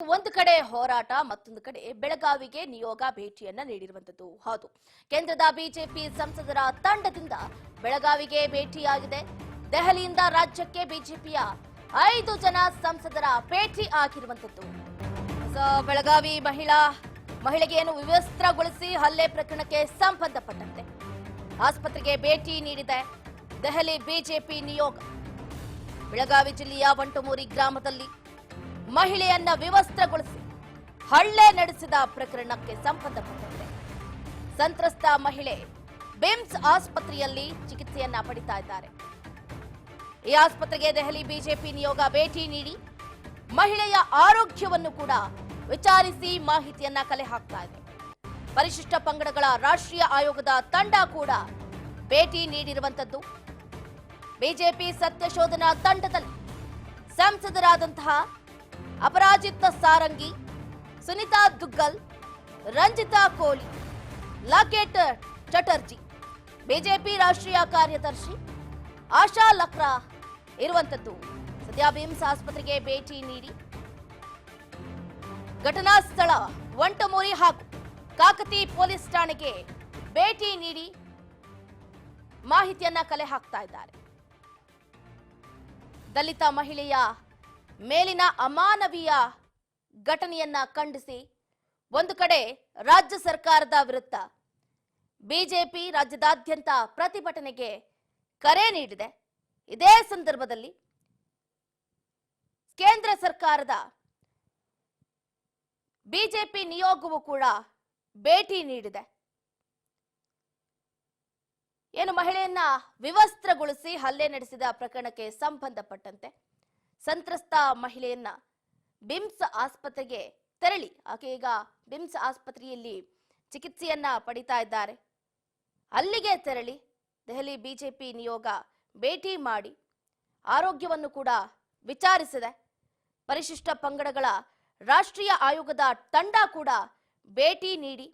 ಒಂದು ಕಡೆ ಹೋರಾಟ, ಮತ್ತೊಂದು ಕಡೆ ಬೆಳಗಾವಿಗೆ ನಿಯೋಗ ಭೇಟಿಯನ್ನ ನೀಡಿರುವಂತದ್ದು ಹೌದು. ಕೇಂದ್ರದ ಬಿಜೆಪಿ ಸಂಸದರ ತಂಡದಿಂದ ಬೆಳಗಾವಿಗೆ ಭೇಟಿಯಾಗಿದೆ. ದೆಹಲಿಯಿಂದ ರಾಜ್ಯಕ್ಕೆ ಬಿಜೆಪಿಯ ಐದು ಜನ ಸಂಸದರ ಭೇಟಿ ಆಗಿರುವಂತದ್ದು ಬೆಳಗಾವಿ ಮಹಿಳಾ, ಮಹಿಳೆಗೆಯನ್ನು ವಿವಸ್ತ್ರಗೊಳಿಸಿ ಹಲ್ಲೆ ಪ್ರಕರಣಕ್ಕೆ ಸಂಬಂಧಪಟ್ಟಂತೆ ಆಸ್ಪತ್ರೆಗೆ ಭೇಟಿ ನೀಡಿದೆ ದೆಹಲಿ ಬಿಜೆಪಿ ನಿಯೋಗ. ಬೆಳಗಾವಿ ಜಿಲ್ಲೆಯ ವಂಟಮೂರಿ ಗ್ರಾಮದಲ್ಲಿ ಮಹಿಳೆಯನ್ನ ವಿವಸ್ತ್ರಗೊಳಿಸಿ ಹಳ್ಳೆ ನಡೆಸಿದ ಪ್ರಕರಣಕ್ಕೆ ಸಂಬಂಧಪಟ್ಟಂತೆ. ಸಂತ್ರಸ್ತ ಮಹಿಳೆ ಬಿಮ್ಸ್ ಆಸ್ಪತ್ರೆಯಲ್ಲಿ ಚಿಕಿತ್ಸೆಯನ್ನ ಪಡಿತಾ ಇದ್ದಾರೆ. ಈ ಆಸ್ಪತ್ರೆಗೆ ದೆಹಲಿ ಬಿಜೆಪಿ ನಿಯೋಗ ಭೇಟಿ ನೀಡಿ ಮಹಿಳೆಯ ಆರೋಗ್ಯವನ್ನು ಕೂಡ ವಿಚಾರಿಸಿ ಮಾಹಿತಿಯನ್ನ ಕಲೆ ಹಾಕ್ತಾ ಇದೆ. ಪರಿಶಿಷ್ಟ ಪಂಗಡಗಳ ರಾಷ್ಟ್ರೀಯ ಆಯೋಗದ ತಂಡ ಕೂಡ ಭೇಟಿ ನೀಡಿರುವಂತದ್ದು. ಬಿಜೆಪಿ ಸತ್ಯಶೋಧನಾ ತಂಡದಲ್ಲಿ ಸಂಸದರಾದಂತಹ ಅಪರಾಜಿತ ಸಾರಂಗಿ, ಸುನಿತಾ ದುಗ್ಗಲ್, ರಂಜಿತಾ ಕೋಲಿ, ಲಾಕೆಟ್ ಚಟರ್ಜಿ, ಬಿಜೆಪಿ ರಾಷ್ಟ್ರೀಯ ಕಾರ್ಯದರ್ಶಿ ಆಶಾ ಲಕ್ರಾ ಇರುವಂತದ್ದು ಸದ್ಯ ಬಿಮ್ಸ್ ಆಸ್ಪತ್ರೆಗೆ ಭೇಟಿ ನೀಡಿ. ಘಟನಾ ಸ್ಥಳ ವಂಟಮೂರಿ ಹಾಗೂ ಕಾಕತಿ ಪೊಲೀಸ್ ಠಾಣೆಗೆ ಭೇಟಿ ನೀಡಿ ಮಾಹಿತಿಯನ್ನ ಕಲೆ ಹಾಕ್ತಾ ಇದ್ದಾರೆ. ದಲಿತ ಮಹಿಳೆಯ ಮೇಲಿನ ಅಮಾನವೀಯ ಘಟನೆಯನ್ನ ಖಂಡಿಸಿ ಒಂದು ಕಡೆ ರಾಜ್ಯ ಸರ್ಕಾರದ ವಿರುದ್ಧ ಬಿಜೆಪಿ ರಾಜ್ಯದಾದ್ಯಂತ ಪ್ರತಿಭಟನೆಗೆ ಕರೆ ನೀಡಿದೆ. ಇದೇ ಸಂದರ್ಭದಲ್ಲಿ ಕೇಂದ್ರ ಸರ್ಕಾರದ ಬಿಜೆಪಿ ನಿಯೋಗವು ಕೂಡ ಭೇಟಿ ನೀಡಿದೆ. ಏನು ಮಹಿಳೆಯನ್ನ ವಿವಸ್ತ್ರಗೊಳಿಸಿ ಹಲ್ಲೆ ನಡೆಸಿದ ಪ್ರಕರಣಕ್ಕೆ ಸಂಬಂಧಪಟ್ಟಂತೆ ಸಂತ್ರಸ್ತ ಮಹಿಳೆಯನ್ನ ಬಿಮ್ಸ್ ಆಸ್ಪತ್ರೆಗೆ ತೆರಳಿ. ಆಕೆ ಈಗ ಬಿಮ್ಸ್ ಆಸ್ಪತ್ರೆಯಲ್ಲಿ ಚಿಕಿತ್ಸೆಯನ್ನ ಪಡಿತಾ ಇದ್ದಾರೆ. ಅಲ್ಲಿಗೆ ತೆರಳಿ ದೆಹಲಿ ಬಿಜೆಪಿ ನಿಯೋಗ ಭೇಟಿ ಮಾಡಿ ಆರೋಗ್ಯವನ್ನು ಕೂಡ ವಿಚಾರಿಸಿದೆ. ಪರಿಶಿಷ್ಟ ಪಂಗಡಗಳ ರಾಷ್ಟ್ರೀಯ ಆಯೋಗದ ತಂಡ ಕೂಡ ಭೇಟಿ ನೀಡಿ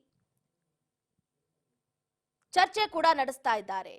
ಚರ್ಚೆ ಕೂಡ ನಡೆಸ್ತಾ ಇದ್ದಾರೆ.